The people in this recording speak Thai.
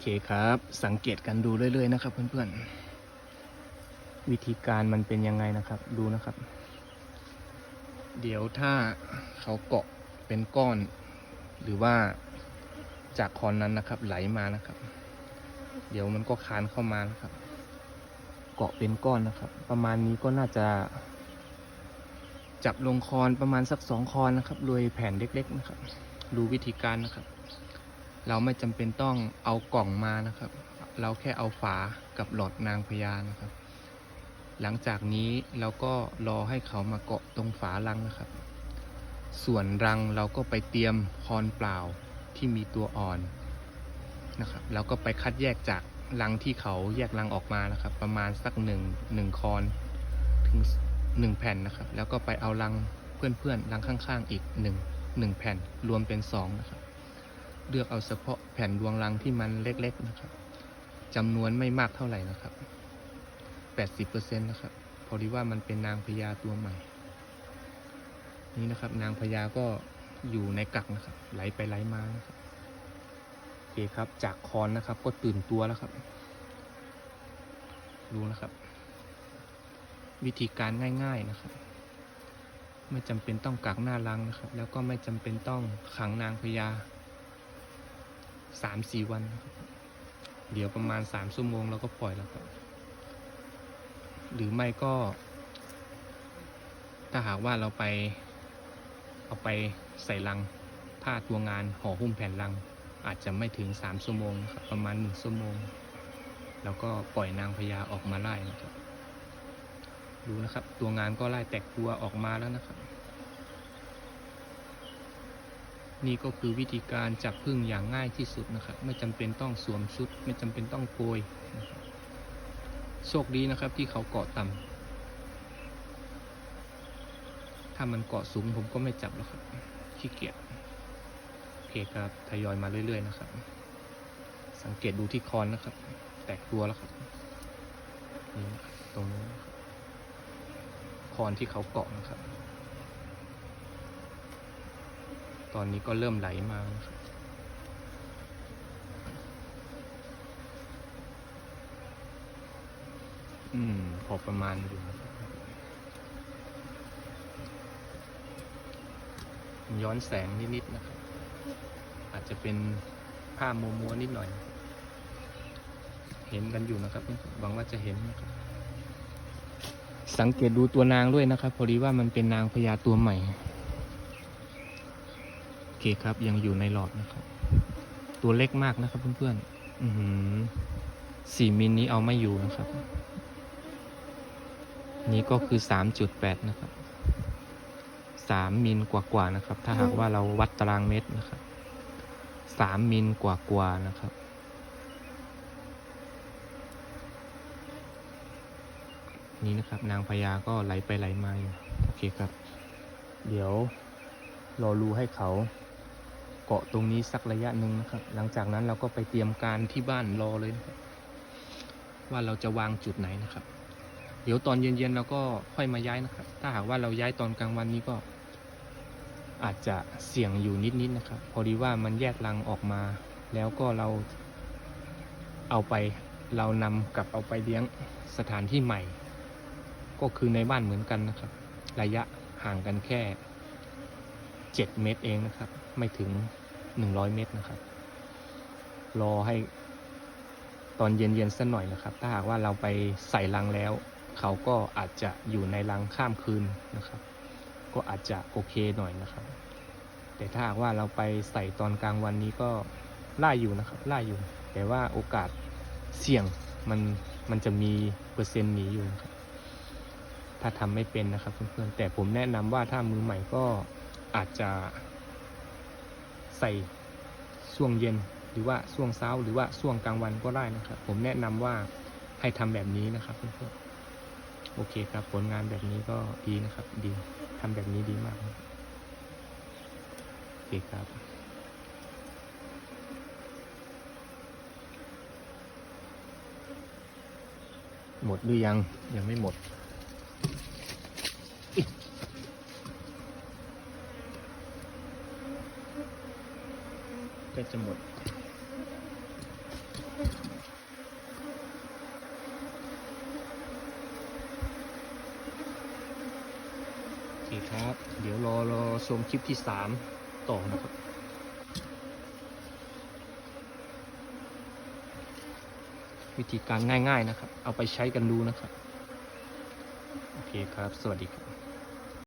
เคครับ สังเกตกันดูเรื่อยๆนะครับ เพื่อนๆ วิธีการมันเป็นยังไงนะครับ ดูนะครับ เดี๋ยวถ้าเขาเกาะเป็นก้อน หรือว่าจากคอนนั้นนะครับ ไหลมานะครับ เดี๋ยวมันก็คานเข้ามานะครับ เกาะเป็นก้อนนะครับ ประมาณนี้ก็น่าจะ จับลงคอนประมาณสักสองคอนนะครับโดยแผ่นเล็ก ๆ นะครับ ดูวิธีการนะครับ เราไม่จำเป็นต้องเอากล่องมานะครับ เราแค่เอาฝากับหลอดนางพญานะครับ หลังจากนี้เราก็รอให้เขามาเกาะตรงฝารังนะครับ ส่วนรังเราก็ไปเตรียมคอนเปล่าที่มีตัวอ่อนนะครับเราก็ไปคัดแยกจากรังที่เขาแยกรังออกมานะครับ ประมาณสักหนึ่งหนึ่งคอนถึงหนึ่งแผ่นนะครับ แล้วก็ไปเอารังเพื่อนๆรังข้างๆ อีกหนึ่งหนึ่งแผ่นรวมเป็นสองนะครับ เลือกเอาเฉพาะแผ่นดวงรังที่มันเล็กๆนะครับจำนวนไม่มากเท่าไหร่นะครับ 80%นะครับ พอดีว่ามันเป็นนางพญาตัวใหม่ นี่นะครับ นางพญาก็อยู่ในกักนะครับ ไหลไปไหลมานะครับโอเคครับ จากคอนนะครับ ก็ตื่นตัวแล้วครับดูนะครับ วิธีการง่าย ๆนะครับ ไม่จำเป็นต้องกักหน้ารังนะครับ แล้วก็ไม่จำเป็นต้องขังนางพญา สามสี่วัน เดี๋ยวประมาณสามชั่วโมงเราก็ปล่อยแล้วครับ หรือไม่ก็ ถ้าหากว่าเราไป เอาไปใส่ลังผ้าตัวงานห่อหุ้มแผ่นลัง อาจจะไม่ถึงสามชั่วโมงครับประมาณหนึ่งชั่วโมง แล้วก็ปล่อยนางพญาออกมาไล่นะครับดูนะครับ ตัวงานก็ไล่แตกตัวออกมาแล้วนะครับ นี่ก็คือวิธีการจับพึ่งอย่างง่ายที่สุดนะครับ ไม่จำเป็นต้องสวมชุด ไม่จำเป็นต้องโกยนะครับโชคดีนะครับที่เขาเกาะต่ำถ้ามันเกาะสูงผมก็ไม่จับแล้วครับขี้เกียจโอเคครับทยอยมาเรื่อยๆนะครับ สังเกตดูที่คอนนะครับ แตกตัวแล้วครับนี่ตรงนี้นคอนที่เขาเกาะนะครับ ตอนนี้ก็เริ่มไหลมาอืม พอประมาณอยู่ย้อนแสงนิดๆนะครับ อาจจะเป็นผ้ามัวมัวๆนิดหน่อย เห็นกันอยู่นะครับหวังว่าจะเห็นนะครับ สังเกตดูตัวนางด้วยนะครับ พอดีว่ามันเป็นนางพญาตัวใหม่ เคครับ ยังอยู่ในหลอดนะครับ ตัวเล็กมากนะครับเพื่อนๆอือหือสี่มิลนี้เอาไม่อยู่นะครับ นี่ก็คือสามจุดแปดนะครับสามมิลกว่าๆนะครับ ถ้าหากว่าเราวัดตารางเมตรนะครับสามมิลกว่าๆนะครับนี่นะครับ นางพญาก็ไหลไปไหลมาอยู่โอเคครับ เดี๋ยวรอรูให้เขา เกาะตรงนี้สักระยะหนึ่งนะครับ หลังจากนั้นเราก็ไปเตรียมการที่บ้านรอเลยนะครับ ว่าเราจะวางจุดไหนนะครับ เดี๋ยวตอนเย็นๆเราก็ค่อยมาย้ายนะครับ ถ้าหากว่าเราย้ายตอนกลางวันนี้ก็ อาจจะเสี่ยงอยู่นิดๆนะครับ พอดีว่ามันแยกรังออกมา แล้วก็เราเอาไปเรานำกลับเอาไปเลี้ยงสถานที่ใหม่ ก็คือในบ้านเหมือนกันนะครับ ระยะห่างกันแค่ 7 เมตรเองนะครับ ไม่ถึง 100เมตรนะครับ รอให้ตอนเย็นๆสักหน่อยนะครับ ถ้าหากว่าเราไปใส่รังแล้ว เขาก็อาจจะอยู่ในรังข้ามคืนนะครับ ก็อาจจะโอเคหน่อยนะครับ แต่ถ้าหากว่าเราไปใส่ตอนกลางวันนี้ก็ล่าอยู่นะครับล่าอยู่ แต่ว่าโอกาสเสี่ยงมันมันจะมีเปอร์เซ็นต์หนีอยู่นะครับถ้าทำไม่เป็นนะครับเพื่อนๆแต่ผมแนะนำว่าถ้ามือใหม่ก็อาจจะ ใส่ช่วงเย็นหรือว่าช่วงเช้าหรือว่าช่วงกลางวันก็ได้นะครับ ผมแนะนำว่าให้ทำแบบนี้นะครับเพื่อนๆโอเคครับผลงานแบบนี้ก็ดีนะครับ ดีทำแบบนี้ดีมากโอเคครับหมดหรือยังยังไม่หมด กล้จะหมด โอเคครับ เดี๋ยวรอรอชมคลิปที่สามต่อนะครับวิธีการง่าย ๆนะครับ เอาไปใช้กันดูนะครับ โอเคครับ สวัสดีครับ